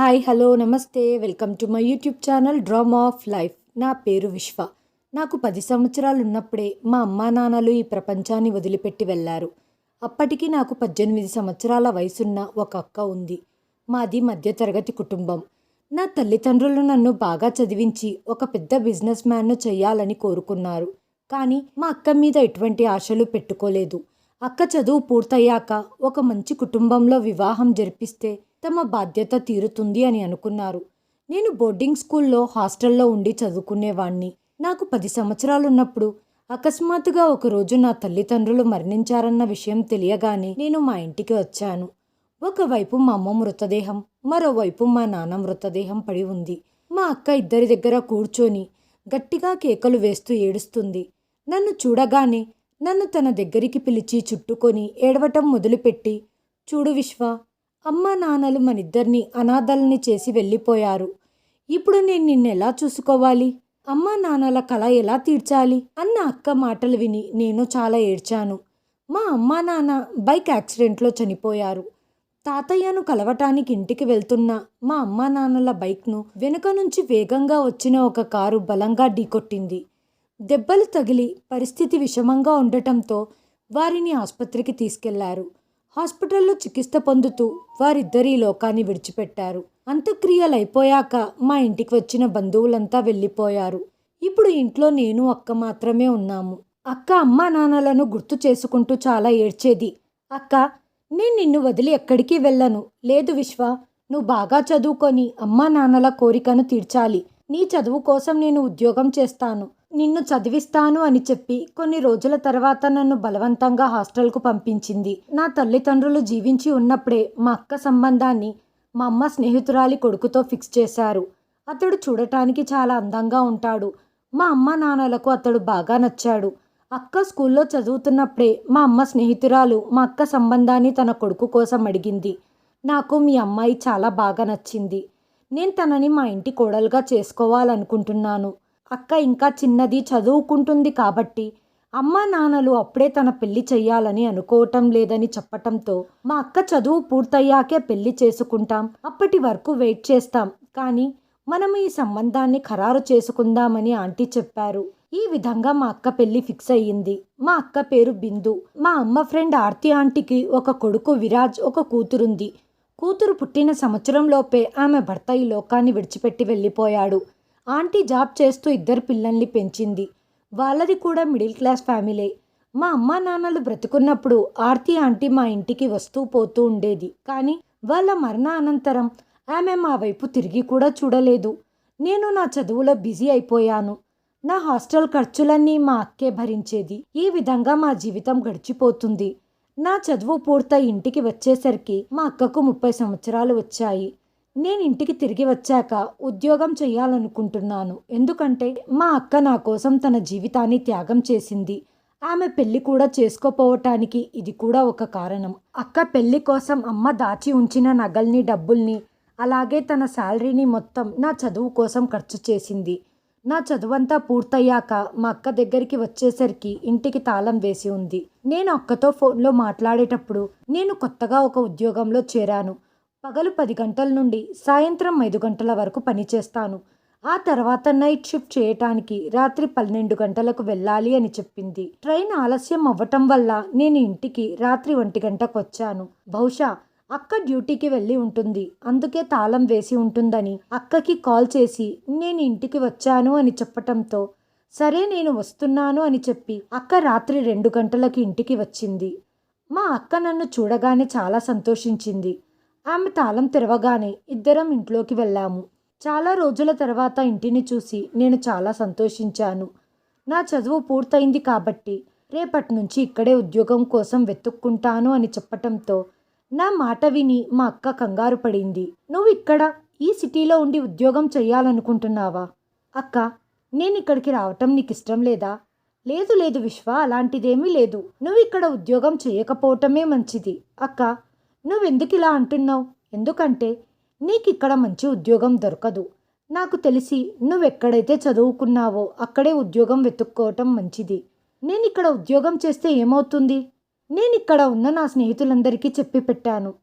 Hi hello నమస్తే. Welcome to my YouTube channel drama of life. నా పేరు విశ్వ. నాకు పది సంవత్సరాలు ఉన్నప్పుడే మా అమ్మా నాన్నలు ఈ ప్రపంచాన్ని వదిలిపెట్టి వెళ్ళారు. అప్పటికి నాకు పద్దెనిమిది సంవత్సరాల వయసున్న ఒక అక్క ఉంది. మాది మధ్యతరగతి కుటుంబం. నా తల్లిదండ్రులు నన్ను బాగా చదివించి ఒక పెద్ద బిజినెస్ మ్యాన్ను చేయాలని కోరుకున్నారు. కానీ మా అక్క మీద ఎటువంటి ఆశలు పెట్టుకోలేదు. అక్క చదువు పూర్తయ్యాక ఒక మంచి కుటుంబంలో వివాహం జరిపిస్తే తమ బాధ్యత తీరుతుంది అని అనుకున్నారు. నేను బోర్డింగ్ స్కూల్లో హాస్టల్లో ఉండి చదువుకునేవాణ్ణి. నాకు పది సంవత్సరాలున్నప్పుడు అకస్మాత్తుగా ఒకరోజు నా తల్లిదండ్రులు మరణించారన్న విషయం తెలియగానే నేను మా ఇంటికి వచ్చాను. ఒకవైపు మా అమ్మ మృతదేహం మరోవైపు మా నాన్న మృతదేహం పడి ఉంది. మా అక్క ఇద్దరి దగ్గర కూర్చొని గట్టిగా కేకలు వేస్తూ ఏడుస్తుంది. నన్ను చూడగానే నన్ను తన దగ్గరికి పిలిచి చుట్టుకొని ఏడవటం మొదలుపెట్టి చూడు విశ్వ అమ్మ నాన్నలు మనిద్దరినీ అనాథల్ని చేసి వెళ్ళిపోయారు. ఇప్పుడు నేను నిన్నెలా చూసుకోవాలి? అమ్మ నాన్నల కళ ఎలా తీర్చాలి? అన్న అక్క మాటలు విని నేను చాలా ఏడ్చాను. మా అమ్మ నాన్న బైక్ యాక్సిడెంట్లో చనిపోయారు. తాతయ్యను కలవటానికి ఇంటికి వెళ్తున్న మా అమ్మా నాన్నల బైక్ను వెనుక నుంచి వేగంగా వచ్చిన ఒక కారు బలంగా ఢీకొట్టింది. దెబ్బలు తగిలి పరిస్థితి విషమంగా ఉండటంతో వారిని ఆసుపత్రికి తీసుకెళ్ళారు. హాస్పిటల్లో చికిత్స పొందుతూ వారిద్దరి లోకాన్ని విడిచిపెట్టారు. అంత్యక్రియలు అయిపోయాక మా ఇంటికి వచ్చిన బంధువులంతా వెళ్ళిపోయారు. ఇప్పుడు ఇంట్లో నేను అక్క మాత్రమే ఉన్నాము. అక్క అమ్మా నాన్నలను గుర్తు చేసుకుంటూ చాలా ఏడ్చేది. అక్క నేను నిన్ను వదిలి ఎక్కడికి వెళ్ళను. లేదు విశ్వ నువ్వు బాగా చదువుకొని అమ్మా నాన్నల కోరికను తీర్చాలి. నీ చదువు కోసం నేను ఉద్యోగం చేస్తాను. నిన్ను చదివిస్తాను అని చెప్పి కొన్ని రోజుల తర్వాత నన్ను బలవంతంగా హాస్టల్కు పంపించింది. నా తల్లిదండ్రులు జీవించి ఉన్నప్పుడే మా అక్క సంబంధాన్ని మా అమ్మ స్నేహితురాలి కొడుకుతో ఫిక్స్ చేశారు. అతడు చూడటానికి చాలా అందంగా ఉంటాడు. మా అమ్మ నాన్నలకు అతడు బాగా నచ్చాడు. అక్క స్కూల్లో చదువుతున్నప్పుడే మా అమ్మ స్నేహితురాలు మా అక్క సంబంధాన్ని తన కొడుకు కోసం అడిగింది. నాకు మీ అమ్మాయి చాలా బాగా నచ్చింది. నేను తనని మా ఇంటి కోడలుగా చేసుకోవాలనుకుంటున్నాను. అక్క ఇంకా చిన్నది చదువుకుంటుంది కాబట్టి అమ్మా నాన్నలు అప్పుడే తన పెళ్ళి చెయ్యాలని అనుకోవటం లేదని చెప్పటంతో మా అక్క చదువు పూర్తయ్యాకే పెళ్ళి చేసుకుంటాం. అప్పటి వరకు వెయిట్ చేస్తాం. కానీ మనం ఈ సంబంధాన్ని ఖరారు చేసుకుందామని ఆంటీ చెప్పారు. ఈ విధంగా మా అక్క పెళ్ళి ఫిక్స్ అయ్యింది. మా అక్క పేరు బిందు. మా అమ్మ ఫ్రెండ్ ఆర్తి ఆంటీకి ఒక కొడుకు విరాజ్ ఒక కూతురుంది. కూతురు పుట్టిన సంవత్సరంలోపే ఆమె భర్త ఈ లోకాన్ని విడిచిపెట్టి వెళ్ళిపోయాడు. ఆంటీ జాబ్ చేస్తూ ఇద్దరు పిల్లల్ని పెంచింది. వాళ్ళది కూడా మిడిల్ క్లాస్ ఫ్యామిలీ. మా అమ్మా నాన్నలు బ్రతుకున్నప్పుడు ఆర్తి ఆంటీ మా ఇంటికి వస్తూ పోతూ ఉండేది. కానీ వాళ్ళ మరణ అనంతరం ఆమె మా వైపు తిరిగి కూడా చూడలేదు. నేను నా చదువులో బిజీ అయిపోయాను. నా హాస్టల్ ఖర్చులన్నీ మా అక్కే భరించేది. ఈ విధంగా మా జీవితం గడిచిపోతుంది. నా చదువు పూర్తయి ఇంటికి వచ్చేసరికి మా అక్కకు ముప్పై సంవత్సరాలు వచ్చాయి. నేను ఇంటికి తిరిగి వచ్చాక ఉద్యోగం చేయాలనుకుంటున్నాను. ఎందుకంటే మా అక్క నా కోసం తన జీవితాన్ని త్యాగం చేసింది. ఆమె పెళ్ళి కూడా చేసుకోపోవటానికి ఇది కూడా ఒక కారణం. అక్క పెళ్ళి కోసం అమ్మ దాచి ఉంచిన నగల్ని డబ్బుల్ని అలాగే తన శాలరీని మొత్తం నా చదువు కోసం ఖర్చు చేసింది. నా చదువంతా పూర్తయ్యాక మా అక్క దగ్గరికి వచ్చేసరికి ఇంటికి తాళం వేసి ఉంది. నేను అక్కతో ఫోన్లో మాట్లాడేటప్పుడు నేను కొత్తగా ఒక ఉద్యోగంలో చేరాను. పగలు పది గంటల నుండి సాయంత్రం ఐదు గంటల వరకు పనిచేస్తాను ఆ తర్వాత నైట్ షిఫ్ట్ చేయటానికి రాత్రి పన్నెండు గంటలకు వెళ్ళాలి అని చెప్పింది. ట్రైన్ ఆలస్యం అవ్వటం వల్ల నేను ఇంటికి రాత్రి ఒంటి గంటకు వచ్చాను. బహుశా అక్క డ్యూటీకి వెళ్ళి ఉంటుంది. అందుకే తాళం వేసి ఉంటుందని అక్కకి కాల్ చేసి నేను ఇంటికి వచ్చాను అని చెప్పటంతో సరే నేను వస్తున్నాను అని చెప్పి అక్క రాత్రి రెండు గంటలకు ఇంటికి వచ్చింది. మా అక్క నన్ను చూడగానే చాలా సంతోషించింది. ఆమె తాళం తెరవగానే ఇద్దరం ఇంట్లోకి వెళ్ళాము. చాలా రోజుల తర్వాత ఇంటిని చూసి నేను చాలా సంతోషించాను. నా చదువు పూర్తయింది కాబట్టి రేపటి నుంచి ఇక్కడే ఉద్యోగం కోసం వెతుక్కుంటాను అని చెప్పటంతో నా మాట విని మా అక్క కంగారు పడింది. నువ్వు ఇక్కడ ఈ సిటీలో ఉండి ఉద్యోగం చేయాలనుకుంటున్నావా? అక్క నేను ఇక్కడికి రావటం నీకు ఇష్టం లేదా? లేదు లేదు విశ్వ అలాంటిదేమీ లేదు. నువ్వు ఇక్కడ ఉద్యోగం చేయకపోవటమే మంచిది. అక్క నువ్వెందుకు ఇలా అంటున్నావు? ఎందుకంటే నీకు ఇక్కడ మంచి ఉద్యోగం దొరకదు. నాకు తెలిసి నువ్వెక్కడైతే చదువుకున్నావో అక్కడే ఉద్యోగం వెతుక్కోవటం మంచిది. నేను ఇక్కడ ఉద్యోగం చేస్తే ఏమవుతుంది? నేను ఇక్కడ ఉన్న నా స్నేహితులందరికీ చెప్పి పెట్టాను.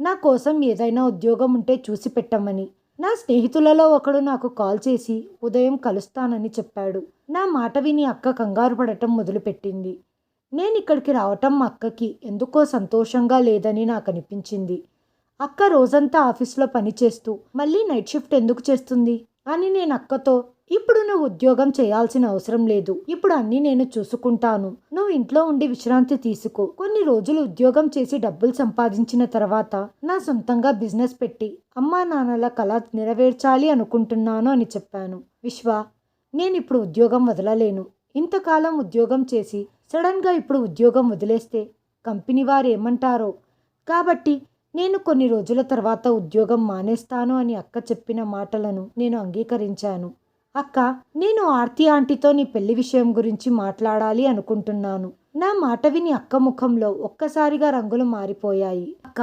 నా కోసం ఏదైనా ఉద్యోగం ఉంటే చూసి పెట్టమని. నా స్నేహితులలో ఒకడు నాకు కాల్ చేసి ఉదయం కలుస్తానని చెప్పాడు. నా మాట విని అక్క కంగారు పడటం మొదలుపెట్టింది. నేను ఇక్కడికి రావటం మా అక్కకి ఎందుకో సంతోషంగా లేదని నాకు అనిపించింది అక్క రోజంతా ఆఫీస్లో పనిచేస్తూ మళ్ళీ నైట్ షిఫ్ట్ ఎందుకు చేస్తుంది? అని నేను అక్కతో ఇప్పుడు నువ్వు ఉద్యోగం చేయాల్సిన అవసరం లేదు. ఇప్పుడు అన్నీ నేను చూసుకుంటాను. నువ్వు ఇంట్లో ఉండి విశ్రాంతి తీసుకో. కొన్ని రోజులు ఉద్యోగం చేసి డబ్బులు సంపాదించిన తర్వాత నా సొంతంగా బిజినెస్ పెట్టి అమ్మా నాన్నల కళ నెరవేర్చాలి అనుకుంటున్నాను అని చెప్పాను. విశ్వ నేను ఇప్పుడు ఉద్యోగం వదలలేను. ఇంతకాలం ఉద్యోగం చేసి సడన్గా ఇప్పుడు ఉద్యోగం వదిలేస్తే కంపెనీ వారు ఏమంటారో? కాబట్టి నేను కొన్ని రోజుల తర్వాత ఉద్యోగం మానేస్తాను అని అక్క చెప్పిన మాటలను నేను అంగీకరించాను. అక్క నేను ఆర్తి ఆంటీతో నీ పెళ్ళి విషయం గురించి మాట్లాడాలి అనుకుంటున్నాను. నా మాట విని అక్క ముఖంలో ఒక్కసారిగా రంగులు మారిపోయాయి. అక్క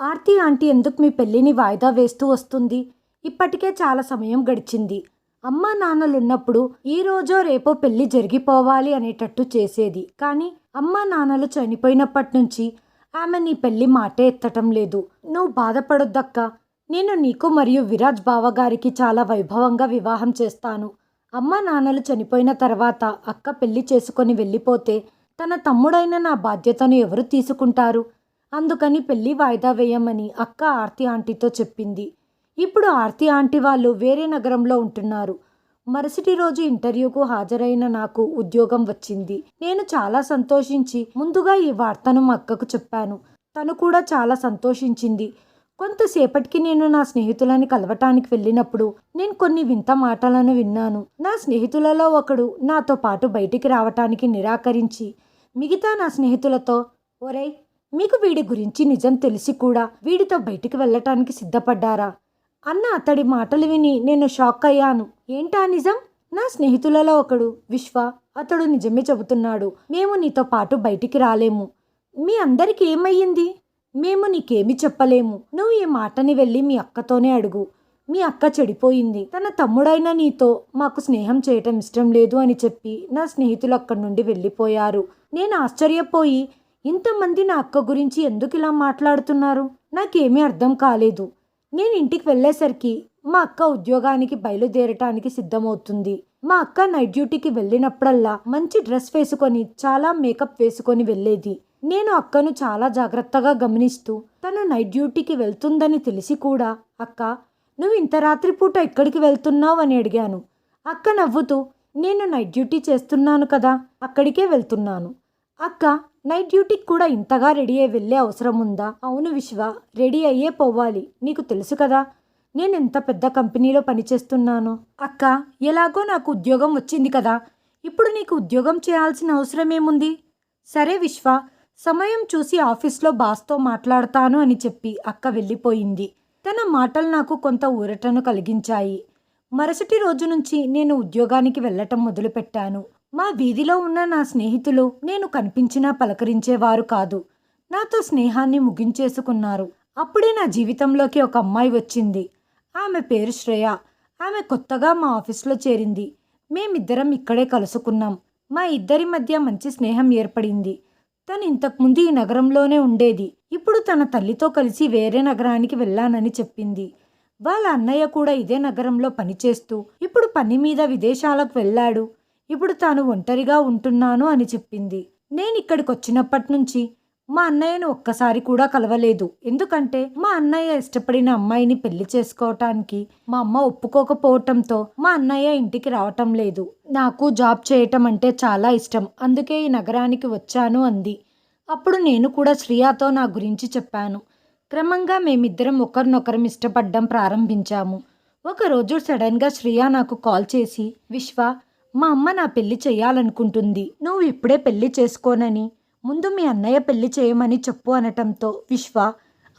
ఆర్తి ఆంటీ ఎందుకు మీ పెళ్ళిని వాయిదా వేస్తూ వస్తుంది? ఇప్పటికే చాలా సమయం గడిచింది. అమ్మా నాన్నలున్నప్పుడు ఈ రోజో రేపో పెళ్ళి జరిగిపోవాలి అనేటట్టు చేసేది. కానీ అమ్మా నాన్నలు చనిపోయినప్పటి నుంచి ఆమె నీ పెళ్ళి మాటే ఎత్తటం లేదు. నువ్వు బాధపడొద్దక్క. నేను నీకు మరియు విరాజ్ బావగారికి చాలా వైభవంగా వివాహం చేస్తాను. అమ్మ నాన్నలు చనిపోయిన తర్వాత అక్క పెళ్ళి చేసుకొని వెళ్ళిపోతే తన తమ్ముడైన నా బాధ్యతను ఎవరు తీసుకుంటారు? అందుకని పెళ్ళి వాయిదా వేయమని అక్క ఆర్తి ఆంటీతో చెప్పింది. ఇప్పుడు ఆర్తి ఆంటీ వాళ్ళు వేరే నగరంలో ఉంటున్నారు. మరుసటి రోజు ఇంటర్వ్యూకు హాజరైన నాకు ఉద్యోగం వచ్చింది. నేను చాలా సంతోషించి ముందుగా ఈ వార్తను మా అక్కకు చెప్పాను. తను కూడా చాలా సంతోషించింది. కొంతసేపటికి నేను నా స్నేహితులని కలవటానికి వెళ్ళినప్పుడు నేను కొన్ని వింత మాటలను విన్నాను. నా స్నేహితులలో ఒకడు నాతో పాటు బయటికి రావటానికి నిరాకరించి మిగతా నా స్నేహితులతో ఒరేయ్ మీకు వీడి గురించి నిజం తెలిసి కూడా వీడితో బయటికి వెళ్ళటానికి సిద్ధపడ్డారా? అన్న అతడి మాటలు విని నేను షాక్ అయ్యాను. ఏంటా నిజం? నా స్నేహితులలో ఒకడు విశ్వ అతడు నిజమే చెబుతున్నాడు. మేము నీతో పాటు బయటికి రాలేము. మీ అందరికి ఏమయ్యింది? మేము నీకేమి చెప్పలేము. నువ్వు ఈ మాటని వెళ్ళి మీ అక్కతోనే అడుగు. మీ అక్క చెడిపోయింది. తన తమ్ముడైన నీతో మాకు స్నేహం చేయటం ఇష్టం లేదు అని చెప్పి నా స్నేహితులు అక్కడి నుండి వెళ్ళిపోయారు. నేను ఆశ్చర్యపోయి ఇంతమంది నా అక్క గురించి ఎందుకు ఇలా మాట్లాడుతున్నారు? నాకేమీ అర్థం కాలేదు. నేను ఇంటికి వెళ్ళేసరికి మా అక్క ఉద్యోగానికి బయలుదేరటానికి సిద్ధమవుతుంది. మా అక్క నైట్ డ్యూటీకి వెళ్ళినప్పుడల్లా మంచి డ్రెస్ వేసుకొని చాలా మేకప్ వేసుకొని వెళ్ళేది. నేను అక్కను చాలా జాగ్రత్తగా గమనిస్తూ తను నైట్ డ్యూటీకి వెళ్తుందని తెలిసి కూడా అక్క నువ్వు ఇంత రాత్రిపూట ఎక్కడికి వెళ్తున్నావు? అని అడిగాను. అక్క నవ్వుతూ నేను నైట్ డ్యూటీ చేస్తున్నాను కదా అక్కడికే వెళ్తున్నాను. అక్క నైట్ డ్యూటీకి కూడా ఇంతగా రెడీ అయ్యి వెళ్ళే అవసరం ఉందా? అవును విశ్వ రెడీ అయ్యే పోవాలి. నీకు తెలుసు కదా నేను ఎంత పెద్ద కంపెనీలో పనిచేస్తున్నాను. అక్క ఎలాగో నాకు ఉద్యోగం వచ్చింది కదా ఇప్పుడు నీకు ఉద్యోగం చేయాల్సిన అవసరం ఏముంది? సరే విశ్వ సమయం చూసి ఆఫీస్లో బాస్తో మాట్లాడతాను అని చెప్పి అక్క వెళ్ళిపోయింది. తన మాటలు నాకు కొంత ఊరటను కలిగించాయి. మరుసటి రోజు నుంచి నేను ఉద్యోగానికి వెళ్ళటం మొదలుపెట్టాను. మా వీధిలో ఉన్న నా స్నేహితులు నేను కనిపించినా పలకరించేవారు కాదు. నాతో స్నేహాన్ని ముగించేసుకున్నారు. అప్పుడే నా జీవితంలోకి ఒక అమ్మాయి వచ్చింది. ఆమె పేరు శ్రేయ. ఆమె కొత్తగా మా ఆఫీస్లో చేరింది. మేమిద్దరం ఇక్కడే కలుసుకున్నాం. మా ఇద్దరి మధ్య మంచి స్నేహం ఏర్పడింది. తను ఇంతకుముందు ఈ నగరంలోనే ఉండేది. ఇప్పుడు తన తల్లితో కలిసి వేరే నగరానికి వెళ్ళానని చెప్పింది. వాళ్ళ అన్నయ్య కూడా ఇదే నగరంలో పనిచేస్తూ ఇప్పుడు పని మీద విదేశాలకు వెళ్ళాడు. ఇప్పుడు తాను ఒంటరిగా ఉంటున్నాను అని చెప్పింది. నేను ఇక్కడికి వచ్చినప్పటి నుంచి మా అన్నయ్యను ఒక్కసారి కూడా కలవలేదు. ఎందుకంటే మా అన్నయ్య ఇష్టపడిన అమ్మాయిని పెళ్ళి చేసుకోవటానికి మా అమ్మ ఒప్పుకోకపోవటంతో మా అన్నయ్య ఇంటికి రావటం లేదు. నాకు జాబ్ చేయటం అంటే చాలా ఇష్టం. అందుకే ఈ నగరానికి వచ్చాను అంది. అప్పుడు నేను కూడా శ్రియాతో నా గురించి చెప్పాను. క్రమంగా మేమిద్దరం ఒకరినొకరం ఇష్టపడడం ప్రారంభించాము. ఒకరోజు సడన్గా శ్రియా నాకు కాల్ చేసి విశ్వ మా అమ్మ నా పెళ్ళి చేయాలనుకుంటుంది. నువ్వు ఇప్పుడే పెళ్ళి చేసుకోనని ముందు మీ అన్నయ్య పెళ్ళి చేయమని చెప్పు అనటంతో విశ్వ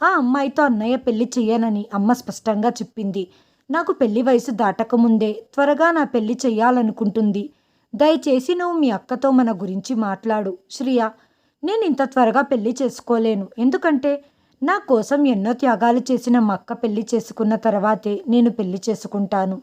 ఆ అమ్మాయితో అన్నయ్య పెళ్ళి చేయనని అమ్మ స్పష్టంగా చెప్పింది. నాకు పెళ్ళి వయసు దాటకముందే త్వరగా నా పెళ్ళి చేయాలనుకుంటుంది దయచేసి నువ్వు మీ అక్కతో మన గురించి మాట్లాడు. శ్రియ నేను ఇంత త్వరగా పెళ్ళి చేసుకోలేను. ఎందుకంటే నా కోసం ఎన్నో త్యాగాలు చేసిన మా అక్క పెళ్ళి చేసుకున్న తర్వాతే నేను పెళ్ళి చేసుకుంటాను.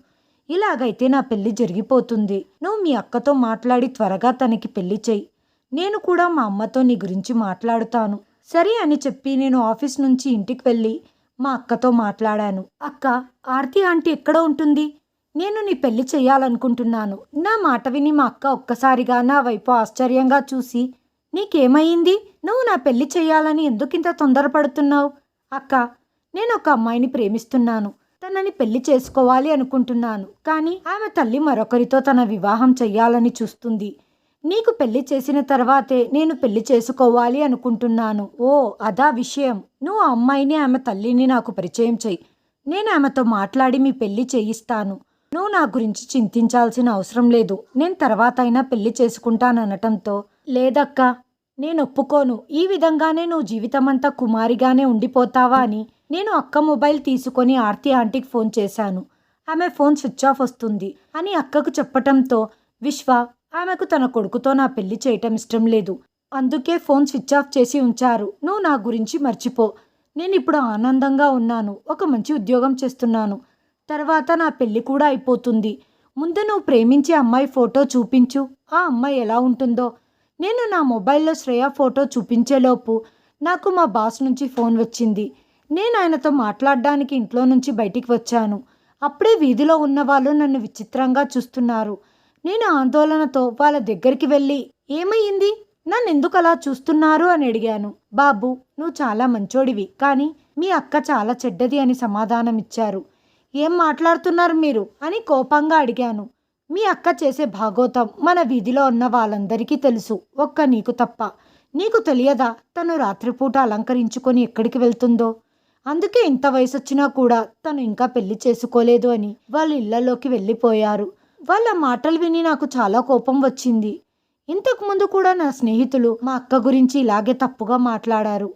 ఇలాగైతే నా పెళ్ళి జరిగిపోతుంది. నువ్వు మీ అక్కతో మాట్లాడి త్వరగా తనకి పెళ్ళి చెయ్యి. నేను కూడా మా అమ్మతో నీ గురించి మాట్లాడుతాను. సరే అని చెప్పి నేను ఆఫీస్ నుంచి ఇంటికి వెళ్ళి మా అక్కతో మాట్లాడాను. అక్క ఆర్తి ఆంటీ ఎక్కడ ఉంటుంది? నేను నీ పెళ్ళి చేయాలనుకుంటున్నాను నా మాట విని మా అక్క ఒక్కసారిగా నా వైపు ఆశ్చర్యంగా చూసి నీకేమైంది? నువ్వు నా పెళ్ళి చేయాలని ఎందుకింత తొందరపడుతున్నావు? అక్క నేను ఒక అమ్మాయిని ప్రేమిస్తున్నాను. తనని పెళ్ళి చేసుకోవాలి అనుకుంటున్నాను. కానీ ఆమె తల్లి మరొకరితో తన వివాహం చెయ్యాలని చూస్తుంది. నీకు పెళ్ళి చేసిన తర్వాతే నేను పెళ్ళి చేసుకోవాలి అనుకుంటున్నాను. ఓ అదా విషయం. నువ్వు అమ్మాయిని ఆమె తల్లిని నాకు పరిచయం చెయ్యి. నేను ఆమెతో మాట్లాడి మీ పెళ్ళి చేయిస్తాను. నువ్వు నా గురించి చింతించాల్సిన అవసరం లేదు. నేను తర్వాత అయినా పెళ్ళి చేసుకుంటాననటంతో లేదక్కా నేను ఒప్పుకోను. ఈ విధంగానే నువ్వు జీవితమంతా కుమారిగానే ఉండిపోతావా అని నేను అక్క మొబైల్ తీసుకొని ఆర్తి ఆంటీకి ఫోన్ చేశాను. ఆమె ఫోన్ స్విచ్ ఆఫ్ వస్తుంది అని అక్కకు చెప్పటంతో విశ్వ ఆమెకు తన కొడుకుతో నా పెళ్ళి చేయటం ఇష్టం లేదు. అందుకే ఫోన్ స్విచ్ ఆఫ్ చేసి ఉంచారు. నువ్వు నా గురించి మర్చిపో. నేను ఇప్పుడు ఆనందంగా ఉన్నాను. ఒక మంచి ఉద్యోగం చేస్తున్నాను. తర్వాత నా పెళ్ళి కూడా అయిపోతుంది. ముందు నువ్వు ప్రేమించే అమ్మాయి ఫోటో చూపించు. ఆ అమ్మాయి ఎలా ఉంటుందో. నేను నా మొబైల్లో శ్రేయ ఫోటో చూపించేలోపు నాకు మా బాస్ నుంచి ఫోన్ వచ్చింది. నేను ఆయనతో మాట్లాడడానికి ఇంట్లో నుంచి బయటికి వచ్చాను. అప్పుడే వీధిలో ఉన్న వాళ్ళు నన్ను విచిత్రంగా చూస్తున్నారు. నేను ఆందోళనతో వాళ్ళ దగ్గరికి వెళ్ళి ఏమయ్యింది? నన్ను ఎందుకు అలా చూస్తున్నారు? అని అడిగాను. బాబు నువ్వు చాలా మంచోడివి కానీ మీ అక్క చాలా చెడ్డది అని సమాధానం ఇచ్చారు ఏం మాట్లాడుతున్నారు మీరు? అని కోపంగా అడిగాను. మీ అక్క చేసే భాగోతం మన వీధిలో ఉన్న వాళ్ళందరికీ తెలుసు. ఒక్క నీకు తప్ప. నీకు తెలియదా తను రాత్రిపూట అలంకరించుకొని ఎక్కడికి వెళ్తుందో? అందుకే ఇంత వయసు వచ్చినా కూడా తను ఇంకా పెళ్ళి చేసుకోలేదు అని వాళ్ళ ఇళ్ళలోకి వెళ్ళిపోయారు. వాళ్ళ మాటలు విని నాకు చాలా కోపం వచ్చింది. ఇంతకుముందు కూడా నా స్నేహితులు మా అక్క గురించి ఇలాగే తప్పుగా మాట్లాడారు.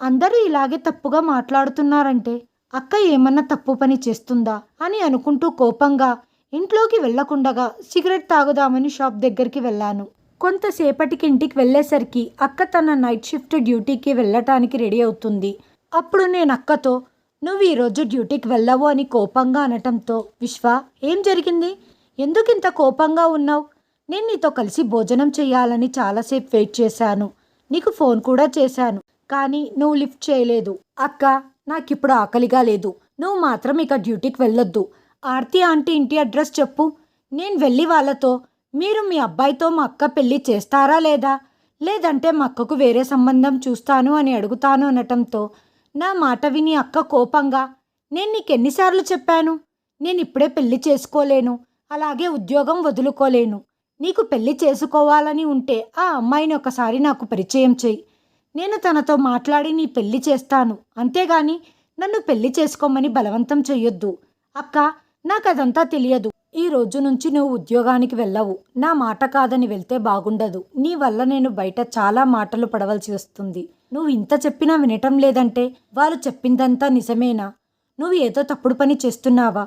అందరూ ఇలాగే తప్పుగా మాట్లాడుతున్నారంటే అక్క ఏమన్నా తప్పు పని చేస్తుందా అని అనుకుంటూ కోపంగా ఇంట్లోకి వెళ్ళకుండగా సిగరెట్ తాగుదామని షాప్ దగ్గరికి వెళ్ళాను. కొంతసేపటికి ఇంటికి వెళ్ళేసరికి అక్క తన నైట్ షిఫ్ట్ డ్యూటీకి వెళ్ళటానికి రెడీ అవుతుంది. అప్పుడు నేను అక్కతో నువ్వు ఈరోజు డ్యూటీకి వెళ్ళవు అని కోపంగా అనటంతో విశ్వ ఏం జరిగింది? ఎందుకు ఇంత కోపంగా ఉన్నావు? నేను నీతో కలిసి భోజనం చేయాలని చాలాసేపు వెయిట్ చేశాను. నీకు ఫోన్ కూడా చేశాను కానీ నువ్వు లిఫ్ట్ చేయలేదు. అక్క నాకిప్పుడు ఆకలిగా లేదు. నువ్వు మాత్రం ఇక డ్యూటీకి వెళ్ళొద్దు. ఆర్తి ఆంటీ ఇంటి అడ్రస్ చెప్పు. నేను వెళ్ళి వాళ్ళతో మీరు మీ అబ్బాయితో మా అక్క పెళ్ళి చేస్తారా లేదా? లేదంటే మా అక్కకు వేరే సంబంధం చూస్తాను అని అడుగుతాను అనటంతో నా మాట విని అక్క కోపంగా నేను నీకెన్నిసార్లు చెప్పాను? నేను ఇప్పుడే పెళ్ళి చేసుకోలేను. అలాగే ఉద్యోగం వదులుకోలేను. నీకు పెళ్ళి చేసుకోవాలని ఉంటే ఆ అమ్మాయిని ఒకసారి నాకు పరిచయం చేయి నేను తనతో మాట్లాడి నీ పెళ్ళి చేస్తాను. అంతేగాని నన్ను పెళ్ళి చేసుకోమని బలవంతం చెయ్యొద్దు. అక్క నాకు అదంతా తెలియదు. ఈ రోజు నుంచి నువ్వు ఉద్యోగానికి వెళ్ళవు. నా మాట కాదని వెళ్తే బాగుండదు. నీ వల్ల నేను బయట చాలా మాటలు పడవలసి వస్తుంది. నువ్వు ఇంత చెప్పినా వినటం లేదంటే వాళ్ళు చెప్పిందంతా నిజమేనా? నువ్వు ఏదో తప్పుడు పని చేస్తున్నావా?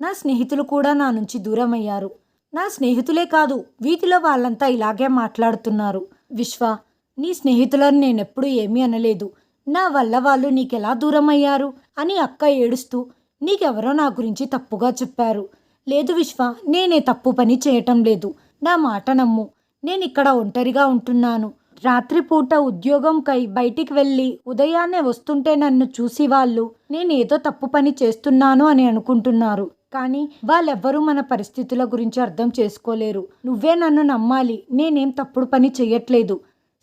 నా స్నేహితులు కూడా నా నుంచి దూరం అయ్యారు నా స్నేహితులే కాదు వీధిలో వాళ్ళంతా ఇలాగే మాట్లాడుతున్నారు. విశ్వ నీ స్నేహితులను నేనెప్పుడు ఏమీ అనలేదు. నా వల్ల వాళ్ళు నీకెలా దూరం అయ్యారు అని అక్క ఏడుస్తూ నీకెవరో నా గురించి తప్పుగా చెప్పారు. లేదు విశ్వ నేనే తప్పు పని చేయటం లేదు. నా మాట నమ్ము. నేను ఇక్కడ ఒంటరిగా ఉంటున్నాను. రాత్రిపూట ఉద్యోగంకై బయటికి వెళ్ళి ఉదయాన్నే వస్తుంటే నన్ను చూసి వాళ్ళు నేనేదో తప్పు పని చేస్తున్నాను అని అనుకుంటున్నారు. కానీ వాళ్ళెవ్వరూ మన పరిస్థితుల గురించి అర్థం చేసుకోలేరు. నువ్వే నన్ను నమ్మాలి నేనేం తప్పుడు పని చెయ్యట్లేదు.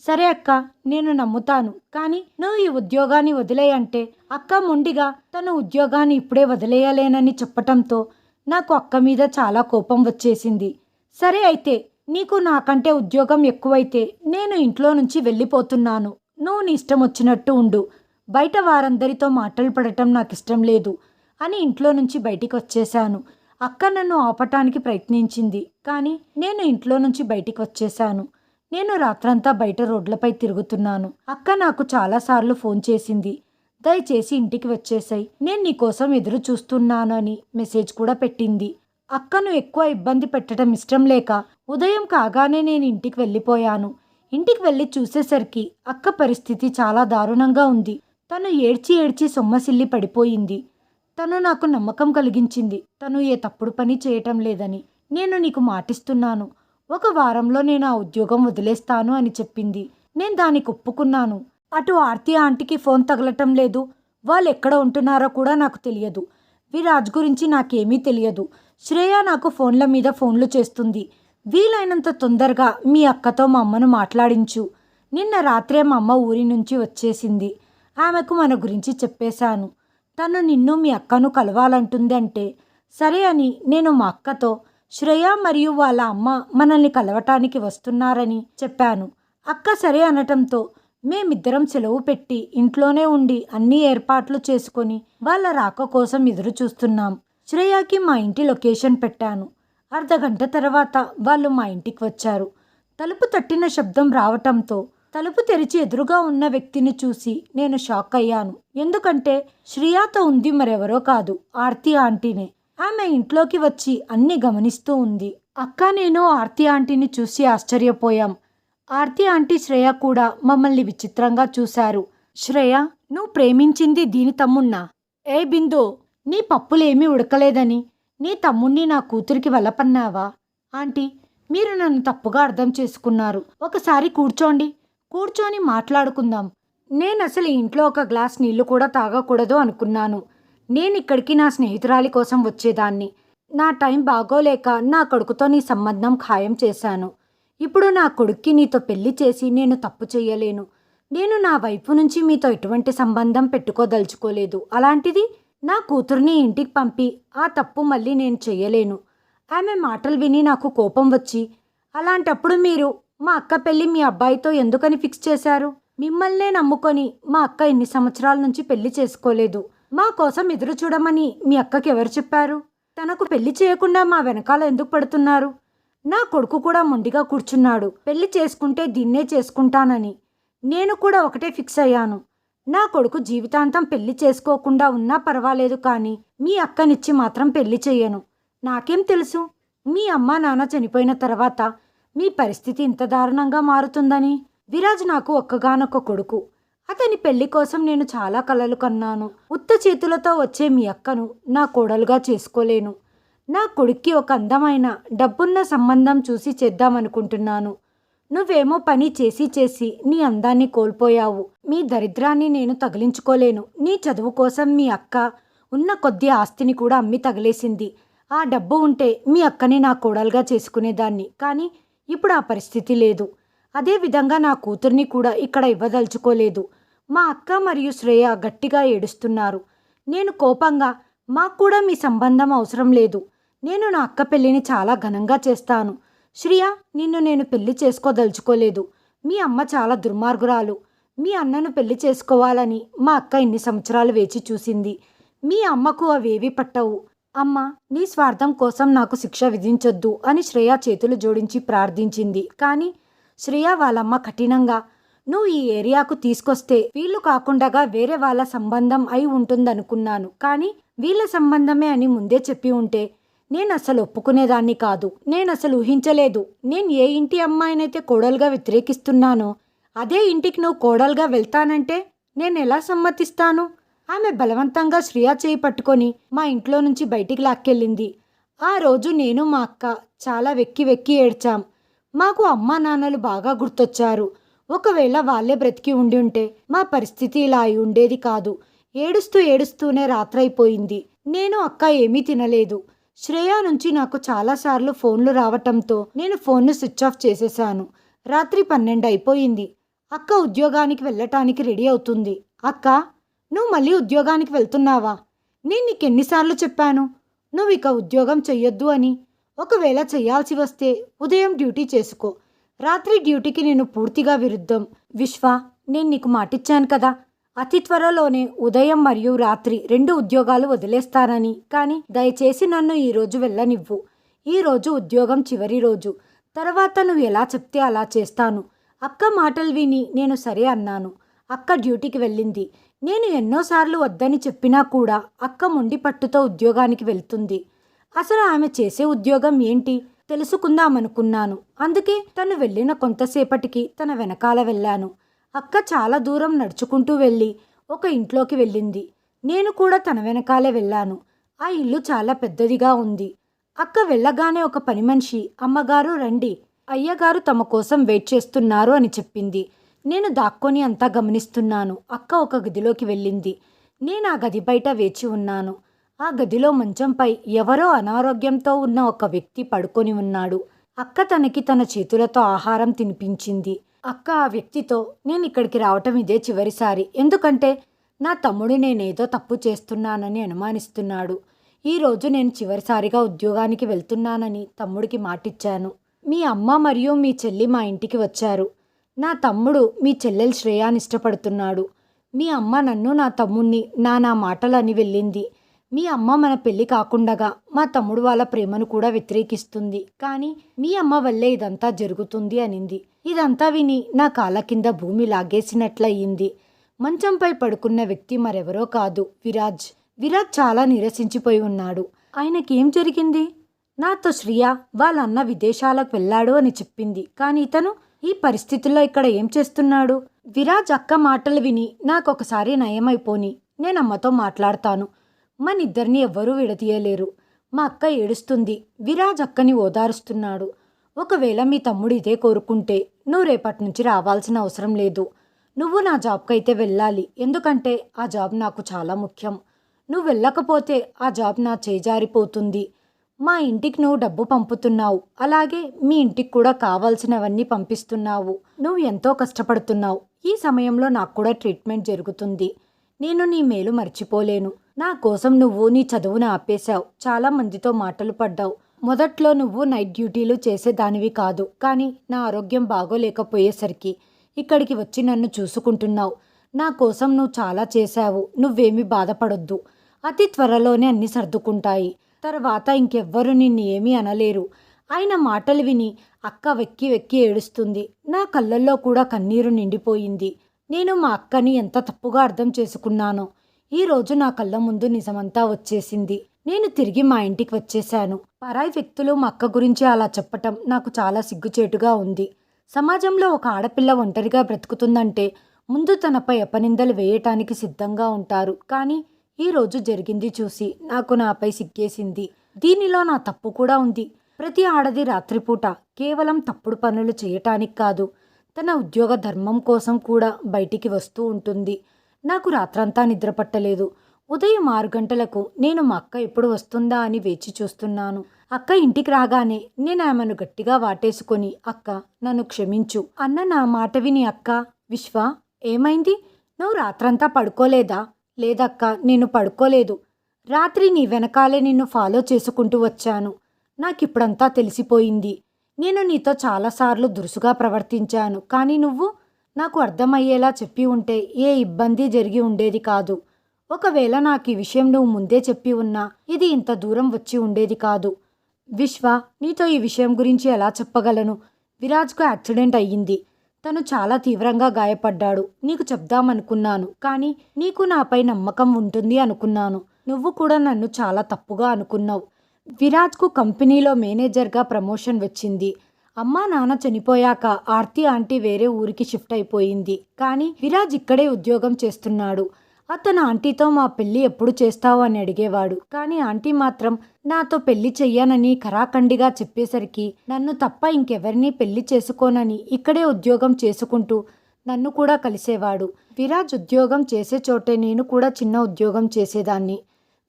సరే అక్క నేను నమ్ముతాను. కానీ నువ్వు ఈ ఉద్యోగాన్ని వదిలేయంటే అక్క మొండిగా తన ఉద్యోగాన్ని ఇప్పుడే వదిలేయలేనని చెప్పటంతో నాకు అక్క మీద చాలా కోపం వచ్చేసింది. సరే అయితే నీకు నాకంటే ఉద్యోగం ఎక్కువైతే నేను ఇంట్లో నుంచి వెళ్ళిపోతున్నాను. నువ్వు నీ ఇష్టం వచ్చినట్టు ఉండు. బయట వారందరితో మాటలు పడటం నాకు ఇష్టం లేదు అని ఇంట్లో నుంచి బయటికి వచ్చేశాను అక్క నన్ను ఆపటానికి ప్రయత్నించింది. కానీ నేను ఇంట్లో నుంచి బయటికి వచ్చేశాను నేను రాత్రంతా బయట రోడ్లపై తిరుగుతున్నాను. అక్క నాకు చాలాసార్లు ఫోన్ చేసింది. దయచేసి ఇంటికి వచ్చేసాయి నేను నీకోసం ఎదురు చూస్తున్నాను అని మెసేజ్ కూడా పెట్టింది. అక్కను ఎక్కువ ఇబ్బంది పెట్టడం ఇష్టం లేక ఉదయం కాగానే నేను ఇంటికి వెళ్ళిపోయాను. ఇంటికి వెళ్ళి చూసేసరికి అక్క పరిస్థితి చాలా దారుణంగా ఉంది. తను ఏడ్చి ఏడ్చి సొమ్మసిల్లి పడిపోయింది. తను నాకు నమ్మకం కలిగించింది. తను ఏ తప్పుడు పని చేయటం లేదని నేను నీకు మాటిస్తున్నాను. ఒక వారంలో నేను ఆ ఉద్యోగం వదిలేస్తాను అని చెప్పింది. నేను దానికి ఒప్పుకున్నాను. అటు ఆర్తి ఆంటీకి ఫోన్ తగలటం లేదు. వాళ్ళు ఎక్కడ ఉంటున్నారో కూడా నాకు తెలియదు. విరాజ్ గురించి నాకేమీ తెలియదు. శ్రేయ నాకు ఫోన్ల మీద ఫోన్లు చేస్తుంది. వీలైనంత తొందరగా మీ అక్కతో మా అమ్మను మాట్లాడించు. నిన్న రాత్రే మా అమ్మ ఊరి నుంచి వచ్చేసింది. ఆమెకు మన గురించి చెప్పేశాను. తను నిన్ను మీ అక్కను కలవాలంటుంది అంటే సరే అని నేను మా అక్కతో శ్రేయ మరియు వాళ్ళ అమ్మ మనల్ని కలవటానికి వస్తున్నారని చెప్పాను. అక్క సరే అనటంతో మేమిద్దరం సెలవు పెట్టి ఇంట్లోనే ఉండి అన్ని ఏర్పాట్లు చేసుకొని వాళ్ళ రాక కోసం ఎదురు చూస్తున్నాం శ్రేయాకి మా ఇంటి లొకేషన్ పెట్టాను. అర్ధగంట తర్వాత వాళ్ళు మా ఇంటికి వచ్చారు. తలుపు తట్టిన శబ్దం రావటంతో తలుపు తెరిచి ఎదురుగా ఉన్న వ్యక్తిని చూసి నేను షాక్ అయ్యాను. ఎందుకంటే శ్రియాతో ఉంది మరెవరో కాదు ఆర్తి ఆంటీనే. ఆమె ఇంట్లోకి వచ్చి అన్ని గమనిస్తూ ఉంది. అక్క నేను ఆర్తి ఆంటీని చూసి ఆశ్చర్యపోయాం. ఆర్తి ఆంటీ శ్రేయ కూడా మమ్మల్ని విచిత్రంగా చూశారు. శ్రేయ నువ్వు ప్రేమించింది దీని తమ్ముణ్ణా ఏ బిందు నీ పప్పులేమీ ఉడకలేదని? నీ తమ్ముణ్ణి నా కూతురికి వలపన్నావా ఆంటీ మీరు నన్ను తప్పుగా అర్థం చేసుకున్నారు. ఒకసారి కూర్చోండి. కూర్చొని మాట్లాడుకుందాం. నేను అసలు ఇంట్లో ఒక గ్లాస్ నీళ్ళు కూడా తాగకూడదు అనుకున్నాను. నేను ఇక్కడికి నా స్నేహితురాలి కోసం వచ్చేదాన్ని. నా టైం బాగోలేక నా కొడుకుతో నీ సంబంధం ఖాయం చేశాను. ఇప్పుడు నా కొడుక్కి నీతో పెళ్ళి చేసి నేను తప్పు చేయలేను. నేను నా వైపు నుంచి మీతో ఎటువంటి సంబంధం పెట్టుకోదలుచుకోలేదు. అలాంటిది నా కూతుర్ని ఇంటికి పంపి ఆ తప్పు మళ్ళీ నేను చేయలేను ఆమె మాటలు విని నాకు కోపం వచ్చి అలాంటప్పుడు మీరు మా అక్క పెళ్ళి మీ అబ్బాయితో ఎందుకని ఫిక్స్ చేశారు? మిమ్మల్నే నమ్ముకొని మా అక్క ఇన్ని సంవత్సరాల నుంచి పెళ్ళి చేసుకోలేదు. మా కోసం ఎదురు చూడమని మీ అక్కకి ఎవరు చెప్పారు? తనకు పెళ్ళి చేయకుండా మా వెనకాల ఎందుకు పడుతున్నారు? నా కొడుకు కూడా మొండిగా కూర్చున్నాడు. పెళ్ళి చేసుకుంటే దీన్నే చేసుకుంటానని. నేను కూడా ఒకటే ఫిక్స్ అయ్యాను. నా కొడుకు జీవితాంతం పెళ్ళి చేసుకోకుండా ఉన్నా పర్వాలేదు కానీ మీ అక్కనిచ్చి మాత్రం పెళ్ళి చేయను నాకేం తెలుసు? మీ అమ్మ నాన్న చనిపోయిన తర్వాత మీ పరిస్థితి ఇంత దారుణంగా మారుతుందని? విరాజ్ నాకు ఒక్కగానొక్క కొడుకు. అతని పెళ్ళి కోసం నేను చాలా కలలు కన్నాను. ఉత్త చేతులతో వచ్చే మీ అక్కను నా కోడలుగా చేసుకోలేను. నా కొడుక్కి ఒక అందమైన డబ్బున్న సంబంధం చూసి చేద్దామనుకుంటున్నాను. నువ్వేమో పని చేసి చేసి నీ అందాన్ని కోల్పోయావు. మీ దరిద్రాన్ని నేను తగిలించుకోలేను. నీ చదువు కోసం మీ అక్క ఉన్న కొద్ది ఆస్తిని కూడా అమ్మి తగిలేసింది. ఆ డబ్బు ఉంటే మీ అక్కని నా కోడలుగా చేసుకునేదాన్ని. కానీ ఇప్పుడు ఆ పరిస్థితి లేదు. అదే విధంగా నా కూతుర్ని కూడా ఇక్కడ ఇవ్వదలుచుకోలేదు. మా అక్క మరియు శ్రేయ గట్టిగా ఏడుస్తున్నారు. నేను కోపంగా మాకు కూడా మీ సంబంధం అవసరం లేదు. నేను నా అక్క పెళ్ళిని చాలా ఘనంగా చేస్తాను. శ్రియ నిన్ను నేను పెళ్ళి చేసుకోదలుచుకోలేదు. మీ అమ్మ చాలా దుర్మార్గురాలు. మీ అన్నను పెళ్ళి చేసుకోవాలని మా అక్క ఇన్ని సంవత్సరాలు వేచి చూసింది. మీ అమ్మకు అవేవి పట్టవు. అమ్మ నీ స్వార్థం కోసం నాకు శిక్ష విధించొద్దు అని శ్రేయ చేతులు జోడించి ప్రార్థించింది. కానీ శ్రేయ వాళ్ళమ్మ కఠినంగా నువ్వు ఈ ఏరియాకు తీసుకొస్తే వీళ్ళు కాకుండా వేరే వాళ్ళ సంబంధం అయి ఉంటుందనుకున్నాను. కానీ వీళ్ళ సంబంధమే అని ముందే చెప్పి ఉంటే నేను అసలు ఒప్పుకునేదాన్ని కాదు. నేను అసలు ఊహించలేదు. నేను ఏ ఇంటి అమ్మాయినైతే కోడలుగా వ్యతిరేకిస్తున్నానో అదే ఇంటికి నువ్వు కోడలుగా వెళ్తానంటే నేను ఎలా సమ్మతిస్తాను? ఆమె బలవంతంగా శ్రియా చేయి పట్టుకొని మా ఇంట్లో నుంచి బయటికి లాక్కెళ్ళింది. ఆ రోజు నేను మా అక్క చాలా వెక్కి వెక్కి ఏడ్చాం. మాకు అమ్మా నాన్నలు బాగా గుర్తొచ్చారు. ఒకవేళ వాళ్ళే బ్రతికి ఉండి ఉంటే మా పరిస్థితి ఇలా అయి ఉండేది కాదు. ఏడుస్తూ ఏడుస్తూనే రాత్రైపోయింది. నేను అక్క ఏమీ తినలేదు. శ్రేయ నుంచి నాకు చాలాసార్లు ఫోన్లు రావటంతో నేను ఫోన్ను స్విచ్ ఆఫ్ చేసేశాను. రాత్రి పన్నెండు అయిపోయింది. అక్క ఉద్యోగానికి వెళ్ళటానికి రెడీ అవుతుంది. అక్క నువ్వు మళ్ళీ ఉద్యోగానికి వెళ్తున్నావా? నేను నీకు ఎన్నిసార్లు చెప్పాను నువ్వు ఇక ఉద్యోగం చెయ్యొద్దు అని. ఒకవేళ చెయ్యాల్సి వస్తే ఉదయం డ్యూటీ చేసుకో. రాత్రి డ్యూటీకి నేను పూర్తిగా విరుద్ధం. విశ్వ నేను నీకు మాటిచ్చాను కదా. అతి త్వరలోనే ఉదయం మరియు రాత్రి రెండు ఉద్యోగాలు వదిలేస్తానని. కానీ దయచేసి నన్ను ఈరోజు వెళ్ళనివ్వు. ఈరోజు ఉద్యోగం చివరి రోజు. తర్వాత నువ్వు ఎలా చెప్తే అలా చేస్తాను. అక్క మాటలు విని నేను సరే అన్నాను. అక్క డ్యూటీకి వెళ్ళింది. నేను ఎన్నోసార్లు వద్దని చెప్పినా కూడా అక్క మొండి పట్టుతో ఉద్యోగానికి వెళ్తుంది. అసలు ఆమె చేసే ఉద్యోగం ఏంటి? తెలుసుకుందామనుకున్నాను. అందుకే తను వెళ్ళిన కొంతసేపటికి తన వెనకాల వెళ్ళాను. అక్క చాలా దూరం నడుచుకుంటూ వెళ్ళి ఒక ఇంట్లోకి వెళ్ళింది. నేను కూడా తన వెనకాలే వెళ్ళాను. ఆ ఇల్లు చాలా పెద్దదిగా ఉంది. అక్క వెళ్ళగానే ఒక పని మనిషి అమ్మగారు రండి. అయ్యగారు తమ కోసం వెయిట్ చేస్తున్నారు అని చెప్పింది. నేను దాక్కొని అంతా గమనిస్తున్నాను. అక్క ఒక గదిలోకి వెళ్ళింది. నేను ఆ గది బయట వేచి ఉన్నాను. ఆ గదిలో మంచంపై ఎవరో అనారోగ్యంతో ఉన్న ఒక వ్యక్తి పడుకొని ఉన్నాడు. అక్క తనకి తన చేతులతో ఆహారం తినిపించింది. అక్క ఆ వ్యక్తితో నేను ఇక్కడికి రావటం ఇదే చివరిసారి. ఎందుకంటే నా తమ్ముడు నేనేదో తప్పు చేస్తున్నానని అనుమానిస్తున్నాడు. ఈరోజు నేను చివరిసారిగా ఉద్యోగానికి వెళ్తున్నానని తమ్ముడికి మాటిచ్చాను. మీ అమ్మ మరియు మీ చెల్లి మా ఇంటికి వచ్చారు. నా తమ్ముడు మీ చెల్లెలు శ్రేయాని ఇష్టపడుతున్నాడు. మీ అమ్మ నన్ను నా తమ్ముణ్ణి నా నా మాటలని వెళ్ళింది. మీ అమ్మ మన పెళ్ళి కాకుండగా మా తమ్ముడు వాళ్ళ ప్రేమను కూడా వ్యతిరేకిస్తుంది. కానీ మీ అమ్మ వల్లే ఇదంతా జరుగుతుంది అనింది. ఇదంతా విని నా కాళ్ళ కింద భూమి లాగేసినట్లయింది. మంచంపై పడుకున్న వ్యక్తి మరెవరో కాదు విరాజ్. విరాజ్ చాలా నిరసించిపోయి ఉన్నాడు. ఆయనకేం జరిగింది? నాతో శ్రియ వాళ్ళ అన్న విదేశాలకు వెళ్ళాడు అని చెప్పింది. కానీ ఇతను ఈ పరిస్థితుల్లో ఇక్కడ ఏం చేస్తున్నాడు? విరాజ్ అక్క మాటలు విని నాకొకసారి నయమైపోని. నేను అమ్మతో మాట్లాడతాను. మన ఇద్దరిని ఎవ్వరూ విడదీయలేరు. మా అక్క ఏడుస్తుంది. విరాజ్ అక్కని ఓదారుస్తున్నాడు. ఒకవేళ మీ తమ్ముడు ఇదే కోరుకుంటే నువ్వు రేపటి నుంచి రావాల్సిన అవసరం లేదు. నువ్వు నా జాబ్కైతే వెళ్ళాలి. ఎందుకంటే ఆ జాబ్ నాకు చాలా ముఖ్యం. నువ్వు వెళ్ళకపోతే ఆ జాబ్ నా చేజారిపోతుంది. మా ఇంటికి నువ్వు డబ్బు పంపుతున్నావు. అలాగే మీ ఇంటికి కూడా కావాల్సినవన్నీ పంపిస్తున్నావు. నువ్వు ఎంతో కష్టపడుతున్నావు. ఈ సమయంలో నాకు కూడా ట్రీట్మెంట్ జరుగుతుంది. నేను నీ మేలు మర్చిపోలేను. నా కోసం నువ్వు నీ చదువును ఆపేశావు. చాలా మందితో మాటలు పడ్డావు. మొదట్లో నువ్వు నైట్ డ్యూటీలు చేసేదానివి కాదు. కానీ నా ఆరోగ్యం బాగోలేకపోయేసరికి ఇక్కడికి వచ్చి నన్ను చూసుకుంటున్నావు. నా కోసం నువ్వు చాలా చేశావు. నువ్వేమీ బాధపడొద్దు. అతి త్వరలోనే అన్ని సర్దుకుంటాయి. తర్వాత ఇంకెవ్వరు నిన్ను ఏమీ అనలేరు. ఆయన మాటలు విని అక్క వెక్కి వెక్కి ఏడుస్తుంది. నా కళ్ళల్లో కూడా కన్నీరు నిండిపోయింది. నేను మా అక్కని ఎంత తప్పుగా అర్థం చేసుకున్నానో. ఈరోజు నా కళ్ళ ముందు నిజమంతా వచ్చేసింది. నేను తిరిగి మా ఇంటికి వచ్చేశాను. పరాయి వ్యక్తులు మా అక్క గురించి అలా చెప్పటం నాకు చాలా సిగ్గుచేటుగా ఉంది. సమాజంలో ఒక ఆడపిల్ల ఒంటరిగా బ్రతుకుతుందంటే ముందు తనపై అపనిందలు వేయటానికి సిద్ధంగా ఉంటారు. కానీ ఈ రోజు జరిగింది చూసి నాకు నాపై సిగ్గేసింది. దీనిలో నా తప్పు కూడా ఉంది. ప్రతి ఆడది రాత్రిపూట కేవలం తప్పుడు పనులు చేయటానికి కాదు తన ఉద్యోగ ధర్మం కోసం కూడా బయటికి వస్తూ ఉంటుంది. నాకు రాత్రంతా నిద్రపట్టలేదు ఉదయం ఆరు గంటలకు నేను మా అక్క ఎప్పుడు వస్తుందా అని వేచి చూస్తున్నాను. అక్క ఇంటికి రాగానే నేను ఆమెను గట్టిగా వాటేసుకొని అక్క నన్ను క్షమించు అన్న నా మాట విని అక్క విశ్వ ఏమైంది? నువ్వు రాత్రంతా పడుకోలేదా? లేదక్క నేను పడుకోలేదు. రాత్రి నీ వెనకాలే నిన్ను ఫాలో చేసుకుంటూ వచ్చాను. నాకిప్పుడంతా తెలిసిపోయింది. నేను నీతో చాలాసార్లు దురుసుగా ప్రవర్తించాను. కానీ నువ్వు నాకు అర్థమయ్యేలా చెప్పి ఉంటే ఏ ఇబ్బంది జరిగి ఉండేది కాదు. ఒకవేళ నాకు ఈ విషయం నువ్వు ముందే చెప్పి ఉన్నా ఇది ఇంత దూరం వచ్చి ఉండేది కాదు. విశ్వ నీతో ఈ విషయం గురించి ఎలా చెప్పగలను? విరాజ్కు యాక్సిడెంట్ అయ్యింది. తను చాలా తీవ్రంగా గాయపడ్డాడు. నీకు చెప్దామనుకున్నాను కానీ నీకు నాపై నమ్మకం ఉంటుంది అనుకున్నాను. నువ్వు కూడా నన్ను చాలా తప్పుగా అనుకున్నావు. విరాజ్కు కంపెనీలో మేనేజర్గా ప్రమోషన్ వచ్చింది. అమ్మా నాన్న చనిపోయాక ఆర్తి ఆంటీ వేరే ఊరికి షిఫ్ట్ అయిపోయింది. కానీ విరాజ్ ఇక్కడే ఉద్యోగం చేస్తున్నాడు. అతను ఆంటీతో మా పెళ్ళి ఎప్పుడు చేస్తావు? అని అడిగేవాడు. కానీ ఆంటీ మాత్రం నాతో పెళ్ళి చెయ్యనని కరాఖండిగా చెప్పేసరికి నన్ను తప్ప ఇంకెవరినీ పెళ్ళి చేసుకోనని ఇక్కడే ఉద్యోగం చేసుకుంటూ నన్ను కూడా కలిసేవాడు. విరాజ్ ఉద్యోగం చేసే చోటే నేను కూడా చిన్న ఉద్యోగం చేసేదాన్ని.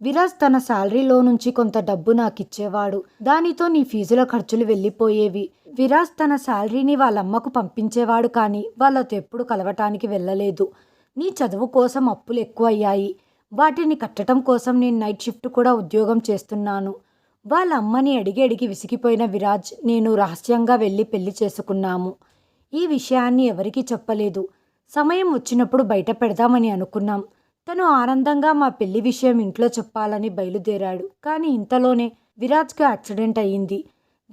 విరాజ్ తన శాలరీలో నుంచి కొంత డబ్బు నాకు ఇచ్చేవాడు. దానితో నీ ఫీజుల ఖర్చులు వెళ్ళిపోయేవి. విరాజ్ తన శాలరీని వాళ్ళమ్మకు పంపించేవాడు కానీ వాళ్ళతో ఎప్పుడు కలవటానికి వెళ్ళలేదు. నీ చదువు కోసం అప్పులు ఎక్కువ అయ్యాయి వాటిని కట్టడం కోసం నేను నైట్ షిఫ్ట్ కూడా ఉద్యోగం చేస్తున్నాను. వాళ్ళ అమ్మని అడిగి అడిగి విసిగిపోయిన విరాజ్ నేను రహస్యంగా వెళ్ళి పెళ్ళి చేసుకున్నాము. ఈ విషయాన్ని ఎవరికీ చెప్పలేదు. సమయం వచ్చినప్పుడు బయట పెడదామని అనుకున్నాం. తను ఆనందంగా మా పెళ్ళి విషయం ఇంట్లో చెప్పాలని బయలుదేరాడు. కానీ ఇంతలోనే విరాజ్కి యాక్సిడెంట్ అయ్యింది.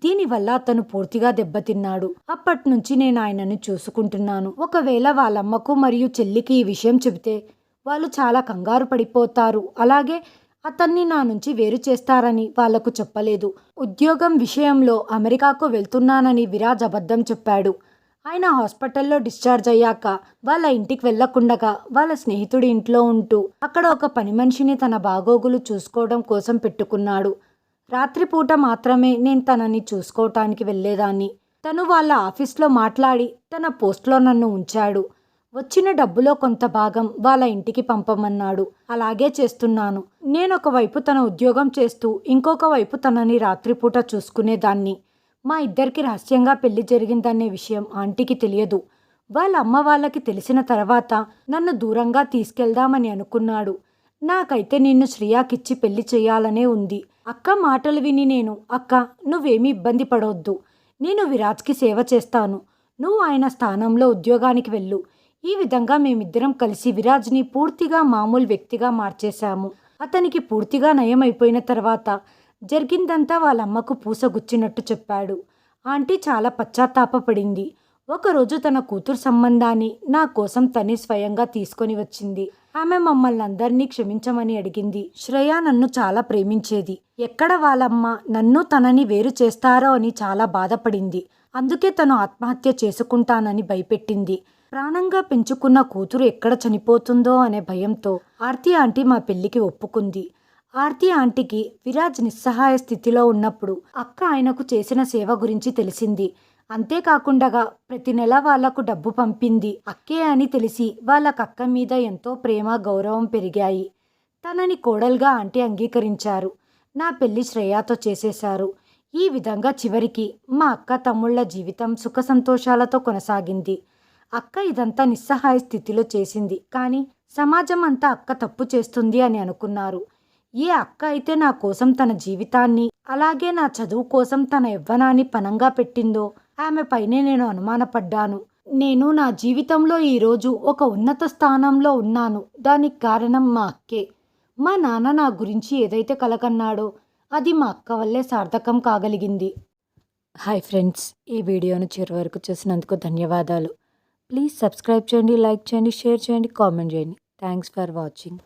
దీనివల్ల అతను పూర్తిగా దెబ్బతిన్నాడు. అప్పటి నుంచి నేను ఆయనను చూసుకుంటున్నాను. ఒకవేళ వాళ్ళమ్మకు మరియు చెల్లికి ఈ విషయం చెబితే వాళ్ళు చాలా కంగారు పడిపోతారు. అలాగే అతన్ని నా నుంచి వేరు చేస్తారని వాళ్ళకు చెప్పలేదు. ఉద్యోగం విషయంలో అమెరికాకు వెళ్తున్నానని విరాజ్ అబద్ధం చెప్పాడు. ఆయన హాస్పిటల్లో డిశ్చార్జ్ అయ్యాక వాళ్ళ ఇంటికి వెళ్ళకుండగా వాళ్ళ స్నేహితుడి ఇంట్లో ఉంటూ అక్కడ ఒక పని మనిషిని తన బాగోగులు చూసుకోవడం కోసం పెట్టుకున్నాడు. రాత్రిపూట మాత్రమే నేను తనని చూసుకోవటానికి వెళ్ళేదాన్ని. తను వాళ్ళ ఆఫీస్లో మాట్లాడి తన పోస్ట్లో నన్ను ఉంచాడు. వచ్చిన డబ్బులో కొంత భాగం వాళ్ళ ఇంటికి పంపమన్నాడు. అలాగే చేస్తున్నాను. నేను ఒకవైపు తన ఉద్యోగం చేస్తూ ఇంకొక వైపు తనని రాత్రిపూట చూసుకునేదాన్ని. మా ఇద్దరికి రహస్యంగా పెళ్ళి జరిగిందనే విషయం ఆంటీకి తెలియదు. వాళ్ళ అమ్మ వాళ్ళకి తెలిసిన తర్వాత నన్ను దూరంగా తీసుకెళ్దామని అనుకున్నాడు. నాకైతే నిన్ను శ్రియాకిచ్చి పెళ్ళి చేయాలనే ఉంది. అక్క మాటలు విని నేను అక్క నువ్వేమి ఇబ్బంది పడవద్దు నేను విరాజ్కి సేవ చేస్తాను. నువ్వు ఆయన స్థానంలో ఉద్యోగానికి వెళ్ళు. ఈ విధంగా మేమిద్దరం కలిసి విరాజ్ని పూర్తిగా మామూలు వ్యక్తిగా మార్చేశాము. అతనికి పూర్తిగా నయం అయిపోయిన తర్వాత జరిగిందంతా వాళ్ళ అమ్మకు పూసగుచ్చినట్టు చెప్పాడు. ఆంటీ చాలా పశ్చాత్తాపపడింది. ఒకరోజు తన కూతురు సంబంధాన్ని నా కోసం తనే స్వయంగా తీసుకొని వచ్చింది. ఆమె మమ్మల్ని అందరినీ క్షమించమని అడిగింది. శ్రేయ నన్ను చాలా ప్రేమించేది. ఎక్కడ వాళ్ళమ్మ నన్ను తనని వేరు చేస్తారో అని చాలా బాధపడింది. అందుకే తను ఆత్మహత్య చేసుకుంటానని భయపెట్టింది. ప్రాణంగా పెంచుకున్న కూతురు ఎక్కడ చనిపోతుందో అనే భయంతో ఆర్తి ఆంటీ మా పెళ్ళికి ఒప్పుకుంది. ఆర్తి ఆంటీకి విరాజ్ నిస్సహాయ స్థితిలో ఉన్నప్పుడు అక్క ఆయనకు చేసిన సేవ గురించి తెలిసింది. అంతేకాకుండా ప్రతి నెల వాళ్ళకు డబ్బు పంపింది అక్కే అని తెలిసి వాళ్ళ కక్క మీద ఎంతో ప్రేమ గౌరవం పెరిగాయి. తనని కోడలుగా ఆంటీ అంగీకరించారు. నా పెళ్ళి శ్రేయాతో చేసేశారు. ఈ విధంగా చివరికి మా అక్క తమ్ముళ్ళ జీవితం సుఖ సంతోషాలతో కొనసాగింది. అక్క ఇదంతా నిస్సహాయ స్థితిలో చేసింది. కానీ సమాజం అంతా అక్క తప్పు చేస్తుంది అని అనుకున్నారు. ఏ అక్క అయితే నా కోసం తన జీవితాన్ని అలాగే నా చదువు కోసం తన యవ్వనాన్ని పనంగా పెట్టిందో ఆమెపైనే నేను అనుమానపడ్డాను. నేను నా జీవితంలో ఈరోజు ఒక ఉన్నత స్థానంలో ఉన్నాను. దానికి కారణం మా అక్కే. మా నాన్న నా గురించి ఏదైతే కలకన్నాడో అది మా అక్క వల్లే సార్థకం కాగలిగింది. హాయ్ ఫ్రెండ్స్ ఈ వీడియోను చివరి వరకు చూసినందుకు ధన్యవాదాలు. ప్లీజ్ సబ్స్క్రైబ్ చేయండి లైక్ చేయండి షేర్ చేయండి కామెంట్ చేయండి. Thanks for watching